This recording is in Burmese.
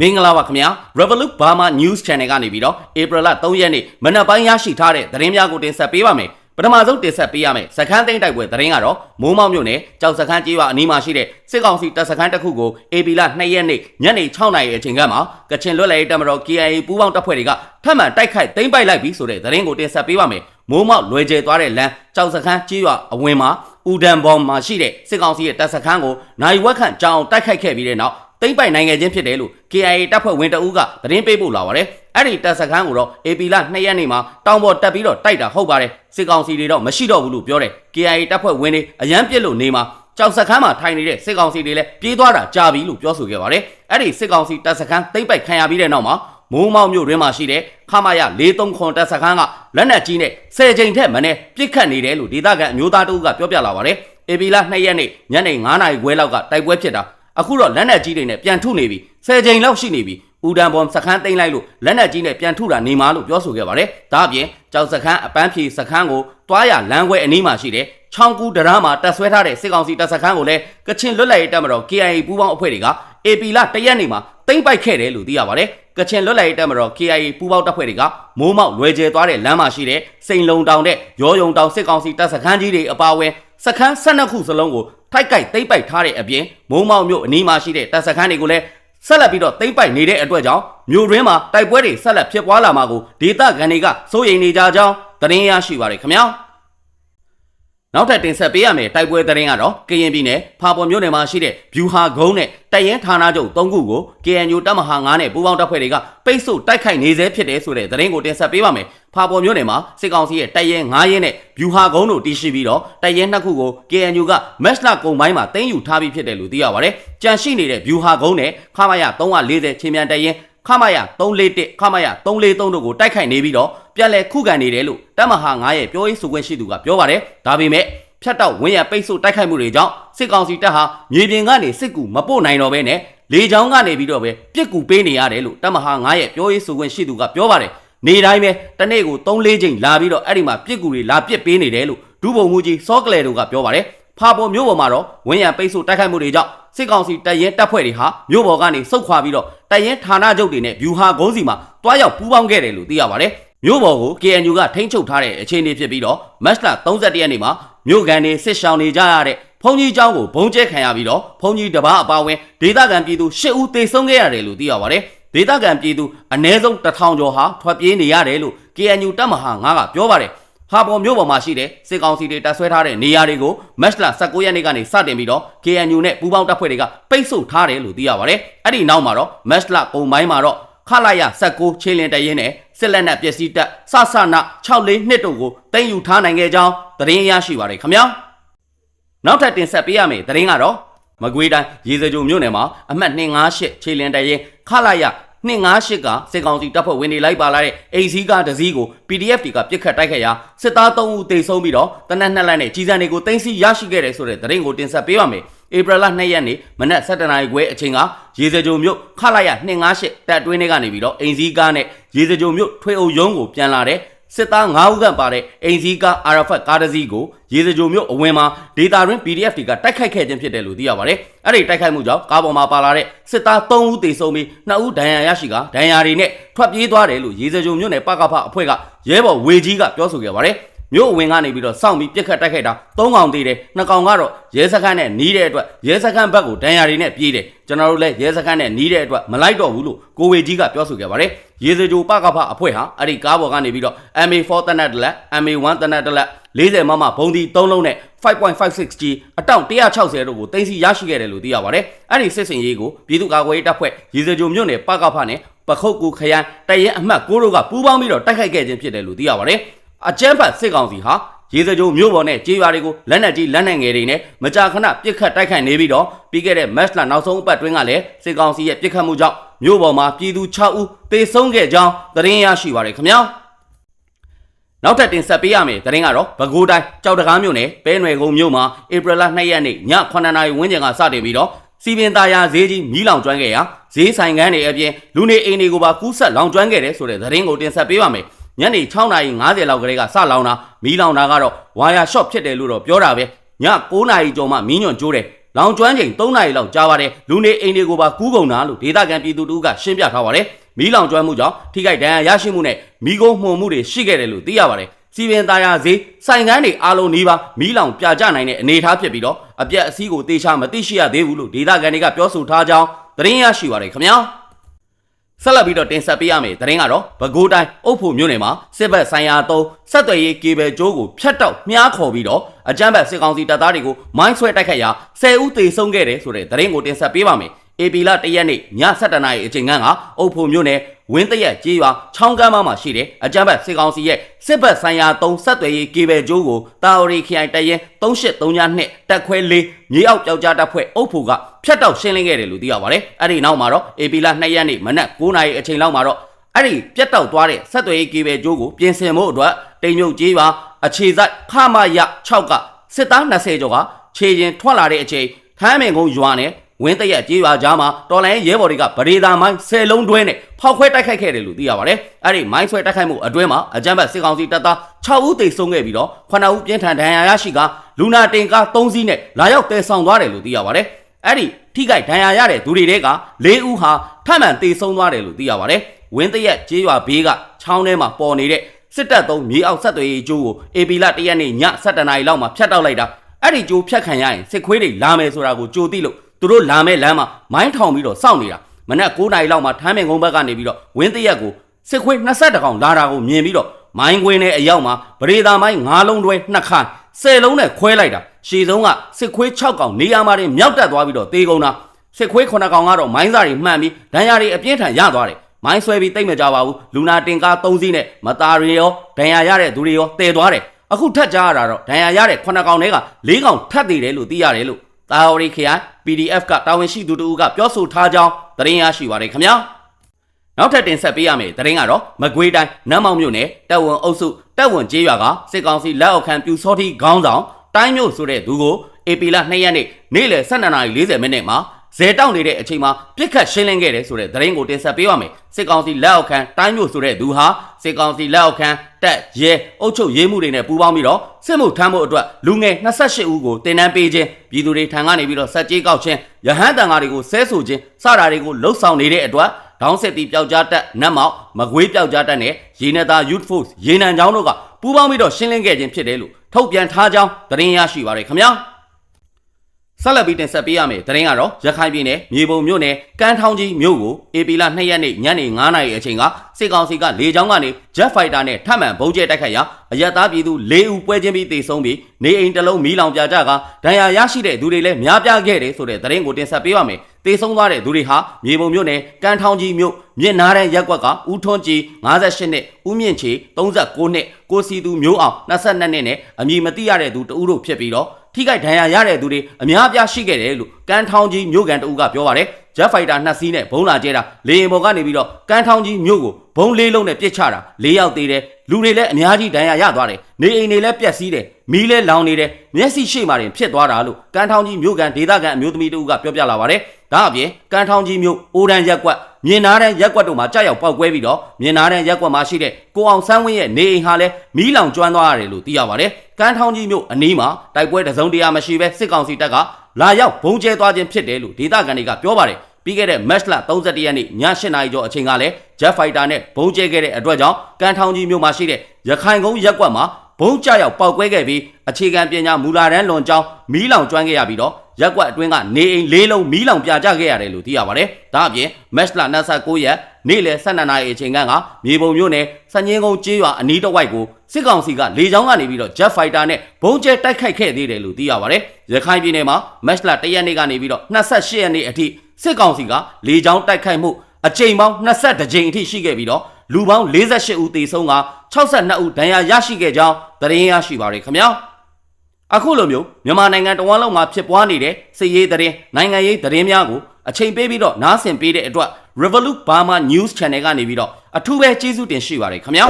မင်္ဂလာပါခင်ဗျာ Revolut Burma News Channel ကနေပြီးတော့ဧပြီလ3ရက်နေ့မနက်ပိုင်းရရှိထားတဲ့သတင်းများကိုတင်ဆက်ပေးပါမယ်ပထမဆုံးတင်ဆက်ပေးရမယ်စခန်းသိမ်းတိုက်ပွဲသတင်းကတော့မိုးမောက်မြို့နယ်ကြောက်စခန်းကျေးရွာအနီးမှာရှိတဲ့စစ်ကောင်စီတပ်စခန်းတစ်ခုကို AP လ2ရက်နေ့ညနေ6နာရီအချိန်ကမှကချင်လွတ်လည်ရေးတပ်မတော် KIA ပူးပေါင်းတပ်ဖွဲ့တွေကထပ်မံတိုက်ခိုက်သိမ်းပိုက်လိုက်ပြီဆိုတဲ့သတင်းကိုတင်ဆက်ပေးပါမယ်မိုးမောက်လွယ်ကျဲသွားတဲ့လမ်းကြောက်စခန်းကျေးရွာအဝင်မှာဦးဒံဘောင်မှာရှိတဲ့စစ်ကောင်စီရဲ့တပ်စခန်းကိုနိုင်ဝက်ခန့်ကြောင်းတိုက်ခိုက်ခဲ့ပြီးတဲ့နောက် သိမ့်ပိုင်နိုင်ငံချင်းဖြစ်တယ်လို့ KIA တပ်ဖွဲ့ဝင်တအူးကသတင်းပေးပို့လာပါတယ်။အဲ့ဒီတပ်စခန်းကိုတော့ AP လ2ရက်နေ့မှာတောင်ပေါ်တက်ပြီးတော့တိုက်တာဟုတ်ပါတယ်။စစ်ကောင်စီတွေတော့မရှိတော့ဘူးလို့ပြောတယ်။ KIA တပ်ဖွဲ့ဝင်တွေအရန်ပြစ်လို့နေမှာကြောက်စခန်းမှာထိုင်နေတဲ့စစ်ကောင်စီတွေလည်းပြေးသွားတာကြာပြီလို့ပြောဆိုခဲ့ပါတယ်။အဲ့ဒီစစ်ကောင်စီတပ်စခန်းသိမ့်ပိုက်ခံရပြီးတဲ့နောက်မှာမိုးမောက်မြို့တွင်မှာရှိတဲ့ခမရ43ခွန်တပ်စခန်းကလက်နက်ကြီးနဲ့10ချိန်ထက်မနည်းပြစ်ခတ်နေတယ်လို့ဒေသခံအမျိုးသားတို့ကပြောပြလာပါတယ်။ AP လ2ရက်နေ့ညနေ9:00နာရီခွဲလောက်ကတိုက်ပွဲဖြစ်တာ အခုတော့လက်နက်ကြီးတွေနဲ့ပြန်ထုနေပြီ10ချိန်လောက်ရှိနေပြီဦးတန်ပေါ်စခန်းသိမ်းလိုက်လို့လက်နက်ကြီးနဲ့ပြန်ထုတာနေမှာလို့ပြောဆိုခဲ့ပါတယ်ဒါအပြင်ကြောက်စခန်းအပန်းဖြေစခန်းကိုတွားရလမ်းခွဲအနီးမှာရှိတဲ့ချောင်းကူတရမ်းမှာတက်ဆွဲထားတဲ့စစ်ကောင်စီတပ်စခန်းကိုလည်းကချင်လွတ်လပ်ရေးတပ်မတော် KIA ပူးပေါင်းအဖွဲ့တွေက AP လတရက်နေမှာသိမ်းပိုက်ခဲ့တယ်လို့သိရပါတယ် ကချင်လွတ်လပ်ရေးတပ်မတော် KIA ပူးပေါင်းတပ်ဖွဲ့တွေကမိုးမောက်လွယ်ကျဲသွားတဲ့လမ်းမှာရှိတဲ့စိန်လုံတောင်တဲ့ရောယုံတောင်စစ်ကောင်စီတပ်စခန်းကြီးတွေအပါအဝင်စခန်း12ခုစလုံးကိုထိုက်ကြိုက်သိမ့်ပိုက်ထားတဲ့အပြင်မိုးမောက်မြို့အနီးမှာရှိတဲ့တပ်စခန်းတွေကိုလည်းဆက်လက်ပြီးတော့သိမ့်ပိုက်နေတဲ့အတွက်ကြောင့်မြို့ရင်းမှာတိုက်ပွဲတွေဆက်လက်ဖြစ်ပွားလာမှာကိုဒေသခံတွေကစိုးရိမ်နေကြကြောင်းသတင်းရရှိပါရခင်ဗျာ နောက်ထပ်တင်ဆက်ပေးရမယ်တိုက်ပွဲသတင်းကတော့ကရင်ပြည်နယ်ဖာပေါ်မြို့နယ်မှာရှိတဲ့ဗျူဟာကုန်းနဲ့တိုက်ရင်ဌာနချုပ်၃ခုကို KNU တပ်မဟာ9နဲ့ပူးပေါင်းတပ်ဖွဲ့တွေကပိတ်ဆို့တိုက်ခိုက်နေဆဲဖြစ်တယ်ဆိုတဲ့သတင်းကိုတင်ဆက်ပေးပါမယ်။ဖာပေါ်မြို့နယ်မှာစစ်ကောင်စီရဲ့တိုက်ရင်9ရဲနဲ့ဗျူဟာကုန်းတို့တည်ရှိပြီးတော့တိုက်ရင်နှစ်ခုကို KNU ကမက်စလာကုံပိုင်းမှာတင်းယူထားပြီးဖြစ်တယ်လို့သိရပါတယ်။ကြန့်ရှိနေတဲ့ဗျူဟာကုန်းနဲ့ခမရ340ချင်းမြန်တိုက်ရင် ခမရ341ခမရ343တို့ကိုတိုက်ခိုက်နေပြီးတော့ပြန်လည်ခုခံနေတယ်လို့တပ်မဟာ9ရဲ့ပြောရေးဆိုခွင့်ရှိသူကပြောပါတယ်။ဒါပေမဲ့ဖြတ်တော့ဝင်းရပိတ်ဆို့တိုက်ခိုက်မှုတွေကြောင့်စစ်ကောင်စီတပ်ဟာမြေပြင်ကနေစစ်ကူမပို့နိုင်တော့ဘဲနဲ့လေကြောင်းကနေပြီးတော့ပဲပြစ်ကူပေးနေရတယ်လို့တပ်မဟာ9ရဲ့ပြောရေးဆိုခွင့်ရှိသူကပြောပါတယ်နေတိုင်းပဲတနေ့ကို3-4ချိန်လာပြီးတော့အဲ့ဒီမှာပြစ်ကူတွေလာပြစ်ပေးနေတယ်လို့ဒူးဘုံမူကြီးစောကလေတို့ကပြောပါတယ်ဖာပေါ်မြို့ပေါ်မှာတော့ဝင်းရပိတ်ဆို့တိုက်ခိုက်မှုတွေကြောင့် စစ်ကောင်စီတပ်ရဲတပ်ဖွဲ့တွေဟာမြို့ပေါ်ကနေစုတ်ခွာပြီးတော့တပ်ရဲဌာနချုပ်တွေနဲ့ဗျူဟာကုန်းစီမှာတွားရောက်ပူးပေါင်းခဲ့တယ်လို့သိရပါတယ်မြို့ပေါ်ကို KNU ကထိန်းချုပ်ထားတဲ့အခြေအနေဖြစ်ပြီးတော့မတ်လ31ရက်နေ့မှာမြို့ကန်တွေစစ်ရှောင်နေကြရတဲ့ဖုန်ကြီးเจ้าကိုဘုံကျဲခံရပြီးတော့ဖုန်ကြီးတပားအပါဝင်ဒေသခံပြည်သူ၈ဦးသေဆုံးခဲ့ရတယ်လို့သိရပါတယ်ဒေသခံပြည်သူအ ਨੇ ဆုံး1000ကျော်ဟာထွက်ပြေးနေရတယ်လို့ KNU တပ်မဟာ9ကပြောပါတယ် ဟာပေါ်မြို့ပေါ်မှာရှိတဲ့စစ်ကောင်စီတွေတပ်ဆွဲထားတဲ့နေရာတွေကိုမတ်လ19ရက်နေ့ကနေစတင်ပြီးတော့ KNU နဲ့ပူးပေါင်းတပ်ဖွဲ့တွေကပိတ်ဆို့ထားတယ်လို့သိရပါတယ်။အဲ့ဒီနောက်မှာတော့မတ်လကုန်ပိုင်းမှာတော့ခလာရ19ချင်းလင်တရင်နဲ့စစ်လက်နက်ပစ္စည်းတပ်စဆနာ64နှစ်တို့ကိုတင်ယူထားနိုင်ခဲ့ကြောင်းသတင်းရရှိပါတယ်ခင်ဗျာ။နောက်ထပ်တင်ဆက်ပေးရမယ့်သတင်းကတော့မကွေးတိုင်းရေစကြိုမြို့နယ်မှာအမှတ်258ခြေလင်တရင်ခလာရ 258ကစစ်ကောင်စီတပ်ဖွဲ့ဝင်တွေလိုက်ပါလာတဲ့အိမ်စီးကားတစ်စီးကို PDF တွေကပြစ်ခတ်တိုက်ခိုက်ရာစစ်သား3ဦးသေဆုံးပြီးတော့တနက်နှစ်လက်နဲ့ကြီးစံတွေကိုတင်စီရရှိခဲ့တယ်ဆိုတဲ့သတင်းကိုတင်ဆက်ပေးပါမယ်။ဧပြီလ2ရက်နေ့မနက်7:00နာရီခွဲအချိန်ကရေစကြိုမြို့ခလာရ258တပ်တွင်းတွေကနေပြီးတော့အိမ်စီးကားနဲ့ရေစကြိုမြို့ထွေအုပ်ရုံးကိုပြန်လာတဲ့ စစ်သား9ဦးခန့်ပါတဲ့အိမ်စီးကားအာရဖတ်ကားတစ်စီးကိုရေစကြိုမြို့အဝင်မှာဒေတာရင်း PDF တွေကတိုက်ခိုက်ခဲ့ခြင်းဖြစ်တယ်လို့သိရပါတယ်။အဲ့ဒီတိုက်ခိုက်မှုကြောင့်ကားပေါ်မှာပါလာတဲ့စစ်သား3ဦးသေဆုံးပြီး2ဦးဒဏ်ရာရရှိကဒဏ်ရာတွေနဲ့ထွက်ပြေးသွားတယ်လို့ရေစကြိုမြို့နယ်ပကဖအဖွဲ့ကရဲဘော်ဝေကြီးကပြောဆိုခဲ့ပါတယ်။ မြို့အဝင်ကနေပြီးတော့စောင့်ပြီးပြစ်ခတ်တိုက်ခိုက်တာ၃កောင်သေးတယ်နှစ်កောင်ကတော့ရဲစခန်းနဲ့နီးတဲ့အတွက်ရဲစခန်းဘက်ကိုဒဏ်ရာတွေနဲ့ပြေးတယ်ကျွန်တော်တို့လည်းရဲစခန်းနဲ့နီးတဲ့အတွက်မလိုက်တော့ဘူးလို့ကိုဝေကြီးကပြောဆိုခဲ့ပါတယ်ရေစကြိုပကဖအဖွဲ့ဟာအဲ့ဒီကားပေါ်ကနေပြီးတော့ MA4 တနက်တလက် MA1 တနက်တလက်40မမဘုံဒီ3လုံးနဲ့ 5.56G အတောင့်160တို့ကိုတင်စီရရှိခဲ့တယ်လို့သိရပါတယ်အဲ့ဒီစစ်စင်ရေးကိုပြည်သူ့ကာကွယ်ရေးတပ်ဖွဲ့ရေစကြိုမြို့နယ်ပကဖနဲ့ပခုတ်ကူခရိုင်တရင်အမှတ်6တို့ကပူးပေါင်းပြီးတော့တိုက်ခိုက်ခဲ့ခြင်းဖြစ်တယ်လို့သိရပါတယ် အကြမ်းဖက်စစ်ကောင်စီဟာရေစကြိုမြို့ပေါ်နဲ့ကြေးရွာတွေကိုလက်နက်ကြီးလက်နက်ငယ်တွေနဲ့မကြာခဏပစ်ခတ်တိုက်ခိုက်နေပြီးတော့ပြီးခဲ့တဲ့မတ်လနောက်ဆုံးအပတ်တွင်းကလည်းစစ်ကောင်စီရဲ့ပစ်ခတ်မှုကြောင့်မြို့ပေါ်မှာပြည်သူ6ဦးသေဆုံးခဲ့ကြောင်းသတင်းရရှိပါရခင်ဗျာနောက်ထပ်တင်ဆက်ပေးရမယ့်သတင်းကတော့ပဲခူးတိုင်းကြောက်တကားမြို့နယ်ပဲနွယ်ကုန်းမြို့မှာဧပြီလ2ရက်နေ့ည9နာရီဝန်းကျင်ကစတင်ပြီးတော့စီပင်သားယာဈေးကြီးမီးလောင်ကျွမ်းခဲ့ရာဈေးဆိုင်ကန်းတွေအပြင်လူနေအိမ်တွေကိုပါကူးဆက်လောင်ကျွမ်းခဲ့တယ်ဆိုတဲ့သတင်းကိုတင်ဆက်ပေးပါမယ် ညနေ6:50လောက်ကလေးကစလောင်တာမီးလောင်တာကတော့ဝါယာရှော့ဖြစ်တယ်လို့တော့ပြောတာပဲည9:00နာရီကျော်မှမီးညွန့်ကျိုးတယ်လောင်ကျွမ်းချိန်3နာရီလောက်ကြာပါတယ်လူနေအိမ်တွေကိုပါကူးကုန်တာလို့ဒေသခံပြည်သူတို့ကရှင်းပြထားပါတယ်မီးလောင်ကျွမ်းမှုကြောင့်ထိခိုက်ဒဏ်ရာရရှိမှုနဲ့မိโกမှုန်မှုတွေရှိခဲ့တယ်လို့သိရပါတယ်စီပင်သားရဈေးဆိုင်ကန်းတွေအားလုံးနီးပါးမီးလောင်ပြကြနိုင်တဲ့အနေအထားဖြစ်ပြီးတော့အပြက်အစည်းကိုတေချာမသိရှိရသေးဘူးလို့ဒေသခံတွေကပြောဆိုထားကြောင်းသတင်းရရှိပါတယ်ခင်ဗျာ ဆက်လက်ပြီးတော့တင်ဆက်ပေးရမယ်သတင်းကတော့ပဲခူးတိုင်းအုပ်ဖို့မြို့နယ်မှာစစ်ဘက်ဆိုင်ရာအုံးဆက်သွယ်ရေးကေဘယ်ကျိုးကိုဖျက်တောက်မြားခေါ်ပြီးတော့အကြမ်းဖက်စစ်ကောင်စီတပ်သားတွေကိုမိုင်းဆွဲတိုက်ခတ်ရာ10ဦးသေဆုံးခဲ့တယ်ဆိုတဲ့သတင်းကိုတင်ဆက်ပေးပါမယ် အေပီလာတရက်နေ့ည7:00နာရီအချိန်ခန့်ကအုပ်ဖို့မြို့နယ်ဝင်းတရက်ကြေးရွာချောင်းကမ်းမမှာရှိတဲ့အကြမ်းဖက်စစ်ကောင်စီရဲ့စစ်ဘက်ဆိုင်ရာအုံးဆက်သွယ်ရေးကေဘယ်ကျိုးကိုတာဝရီခရိုင်တရင်3832တက်ခွဲ4မြေအောက်ပျောက်ကြားတပ်ဖွဲ့အုပ်ဖို့ကဖျက်တောက်ရှင်းလင်းခဲ့တယ်လို့သိရပါတယ်အဲ့ဒီနောက်မှာတော့အေပီလာ2ရက်နေ့မနက်9:00နာရီအချိန်လောက်မှာတော့အဲ့ဒီပြတ်တောက်သွားတဲ့ဆက်သွယ်ရေးကေဘယ်ကျိုးကိုပြင်ဆင်ဖို့အတွက်တိမ်မြုပ်ကြီးပါအခြေစိုက်ခမရ6ကစစ်သား20ကျော်ကခြေရင်ထွက်လာတဲ့အချိန်ထမ်းမင်ကုန်းရွာနဲ့ ဝင်းတရက်ကြေးရွာကြားမှာတော်လိုင်းရဲဘော်တွေကဗရေသာမိုင်း10လုံးတွဲနဲ့ဖောက်ခွဲတိုက်ခိုက်ခဲ့တယ်လို့သိရပါတယ်။အဲ့ဒီမိုင်းဆွဲတိုက်ခိုက်မှုအတွင်းမှာအကြမ်းဖက်စစ်ကောင်စီတပ်သား6ဦးသေဆုံးခဲ့ပြီးတော့9ဦးပြင်းထန်ဒဏ်ရာရရှိကလူနာတင်ကား3စီးနဲ့လာရောက်တည်ဆောင်သွားတယ်လို့သိရပါတယ်။အဲ့ဒီထိခိုက်ဒဏ်ရာရတဲ့သူတွေတဲက၄ဦးဟာထပ်မံသေဆုံးသွားတယ်လို့သိရပါတယ်။ဝင်းတရက်ကြေးရွာဘေးကချောင်းထဲမှာပေါ်နေတဲ့စစ်တပ်သုံးမြေအောက်ဆက်သွယ်ရေးကျိုးကိုအေပီလာတရက်နေ့ည7:00နာရီလောက်မှာဖျက်တောက်လိုက်တာအဲ့ဒီကျိုးဖျက်ခံရရင်စစ်ခွေးတွေလာမယ်ဆိုတာကိုကြိုသိလို့ သူတို့လာမဲ့လမ်းမှာမိုင်းထောင်ပြီးတော့စောင့်နေတာမနက်9:00နာရီလောက်မှာထမ်းမင်ကုန်းဘက်ကနေပြီးတော့ဝင်းတရက်ကိုစစ်ခွေး20ကောင်လာတာကိုမြင်ပြီးတော့မိုင်းကွင်းနဲ့အရောက်မှာဗရေသာမိုင်း9လုံးတွဲနှစ်ခါ10လုံးနဲ့ခွဲလိုက်တာရှည်ဆုံးကစစ်ခွေး6ကောင်နေရာမှာတင်မြောက်တက်သွားပြီးတော့တေးကုန်တာစစ်ခွေး9ကောင်ကတော့မိုင်းစားတွေမှန်ပြီးဒဏ်ရာတွေအပြင်းထန်ရသွားတယ်မိုင်းဆွဲပြီးတိတ်မကြပါဘူးလူနာတင်ကား3စီးနဲ့မသားတွေရောဒဏ်ရာရတဲ့သူတွေရောတည်သွားတယ်အခုထပ်ကြားရတာတော့ဒဏ်ရာရတဲ့9ကောင်တွေက4ကောင်ထပ်သေးတယ်လို့သိရတယ်လို့တာဝရီခရိုင် PDF ကတာဝန်ရှိသူတို့ကပြောဆိုထားကြောင်းသတင်းရရှိပါတယ်ခင်ဗျာနောက်ထပ်တင်ဆက်ပေးရမယ်သတင်းကတော့မကွေးတိုင်းနမ်းမောင်မြို့နယ်တပ်ဝန်အုပ်စုတပ်ဝန်ကျေးရွာကစစ်ကောင်စီလက်အောက်ခံပြူစောတိခေါင်းဆောင်တိုင်းမြို့ဆိုတဲ့သူကိုအေပီလာ2ရက်နေ့နေ့လယ်12:40မိနစ်မှာ ဇဲတောက်နေတဲ့အချိန်မှာပြစ်ခတ်ရှင်းလင်းခဲ့တယ်ဆိုတဲ့သတင်းကိုတင်ဆက်ပေးပါမယ်စစ်ကောင်စီလက်အောက်ခံတိုင်းမြို့ဆိုတဲ့သူဟာစစ်ကောင်စီလက်အောက်ခံတပ်ရဲအုပ်ချုပ်ရေးမှုတွေနဲ့ပူးပေါင်းပြီးတော့စစ်မှုထမ်းဖို့အတွက်လူငယ်28ဦးကိုတင်နန်းပေးခြင်းပြည်သူတွေထံကနေပြီးတော့စက်ကြေးကောက်ခြင်းရဟန်းတန်ဃာတွေကိုဆဲဆိုခြင်းစတာတွေကိုလှုပ်ဆောင်နေတဲ့အတွက်ဒေါင်းဆက်တီပျောက်ကြားတက်နတ်မောက်မကွေးပျောက်ကြားတက်နဲ့ရေနတာ Youth Force ရေနံချောင်းတို့ကပူးပေါင်းပြီးတော့ရှင်းလင်းခဲ့ခြင်းဖြစ်တယ်လို့ထုတ်ပြန်ထားကြောင်းသတင်းရရှိပါရခင်ဗျာ ဆက်လက်ပြီးတင်ဆက်ပေးရမယ်သတင်းကတော့ရခိုင်ပြည်နယ်မြေပုံမြို့နယ်ကမ်းထောင်းကြီးမြို့ကိုအေပီလာ2ရက်နေ့ညနေ9:00နာရီအချိန်ကစစ်ကောင်စီကလေကြောင်းကနေ Jet Fighter နဲ့ထပ်မံဘုံကျဲတိုက်ခိုက်ရာအရတားပြည်သူ၄ဦးပွဲချင်းပြီးတေဆုံးပြီးနေအိမ်တစ်လုံးမီးလောင်ပြကြကဒဏ်ရာရရှိတဲ့သူတွေလည်းများပြားခဲ့တယ်ဆိုတဲ့သတင်းကိုတင်ဆက်ပေးပါမယ်တေဆုံးသွားတဲ့သူတွေဟာမြေပုံမြို့နယ်ကမ်းထောင်းကြီးမြို့မြစ်နားတဲ့ရက်ကွက်ကဦးထွန်းကြည်58နှစ်ဦးမြင့်ချေ39နှစ်ကိုစီသူမျိုးအောင်22နှစ်နဲ့အမည်မသိရတဲ့သူတဦးတို့ဖြစ်ပြီးတော့ ထိခိုက်ဒဏ်ရာရတဲ့သူတွေအများအပြားရှိခဲ့တယ်လို့ကမ်းထောင်းကြီးမြို့ကန်တဦးကပြောပါတယ်ဂျက်ဖိုက်တာနှစ်စီးနဲ့ဘုံလာကျဲတာလေရင်ပေါ်ကနေပြီးတော့ကမ်းထောင်းကြီးမြို့ကိုဘုံလေးလုံးနဲ့ပစ်ချတာ၄ယောက်သေးတယ်လူတွေလည်းအများကြီးဒဏ်ရာရသွားတယ်နေအိမ်တွေလည်းပျက်စီးတယ်မီးလည်းလောင်နေတယ်မျက်စိရှိမှတင်ဖြစ်သွားတာလို့ကမ်းထောင်းကြီးမြို့ကန်ဒေသခံအမျိုးသမီးတဦးကပြောပြလာပါတယ်ဒါအပြင်ကမ်းထောင်းကြီးမြို့အိုဒန်ရက်ကွက် မြင်နာတဲ့ရက်ကွက်တို့မှာကြောက်ရောက်ပောက်ကွဲပြီးတော့မြင်နာတဲ့ရက်ကွက်မှာရှိတဲ့ကိုအောင်ဆန်းဝင်းရဲ့နေအိမ်ဟာလည်းမီးလောင်ကျွမ်းသွားရတယ်လို့သိရပါတယ်ကမ်းထောင်းကြီးမြို့အနီးမှာတိုက်ပွဲတစုံတရာမရှိဘဲစစ်ကောင်စီတပ်ကလာရောက်ဘုံကျဲသွားခြင်းဖြစ်တယ်လို့ဒေသခံတွေကပြောပါတယ်ပြီးခဲ့တဲ့ match လ31ရက်နေ့ည8နာရီကျော်အချိန်ကလည်း Jet Fighter နဲ့ဘုံကျဲခဲ့တဲ့အတွက်ကြောင့်ကမ်းထောင်းကြီးမြို့မှာရှိတဲ့ရခိုင်ကုန်းရက်ကွက်မှာဘုံကြရောက်ပောက်ကွဲခဲ့ပြီးအခြေခံပညာမူလာတန်းလွန်ကျောင်းမီးလောင်ကျွမ်းခဲ့ရပြီးတော့ ရက်ကွက်အတွင်းကနေအိမ်လေးလုံးမီးလောင်ပြကြခဲ့ရတယ်လို့သိရပါတယ်။ဒါအပြင် match လ29ရက်နေ့လယ်12နာရီအချိန်ကမြေပုံမြို့နယ်စညင်းကုန်းကျေးရွာအနီးတစ်ဝိုက်ကိုစစ်ကောင်စီကလေကြောင်းကနေပြီးတော့ Jet Fighter နဲ့ဘုံကျဲတိုက်ခိုက်ခဲ့သေးတယ်လို့သိရပါတယ်။ရခိုင်ပြည်နယ်မှာ match လ1ရက်နေ့ကနေပြီးတော့28ရက်နေ့အထိစစ်ကောင်စီကလေကြောင်းတိုက်ခိုက်မှုအကြိမ်ပေါင်း22ကြိမ်အထိရှိခဲ့ပြီးတော့လူပေါင်း48ဦးသေဆုံးက62ဦးဒဏ်ရာရရှိခဲ့ကြောင်းသတင်းရရှိပါရခင်ဗျာ အခုလိုမျိုးမြန်မာနိုင်ငံတဝန်းလုံးမှာဖြစ်ပွားနေတဲ့စစ်ရေးသတင်းနိုင်ငံရေးသတင်းများကိုအချိန်ပေးပြီးတော့နားဆင်ပေးတဲ့အတွက် Revolut Burma News Channel ကနေပြီးတော့အထူးပဲကျေးဇူးတင်ရှိပါရခင်ဗျာ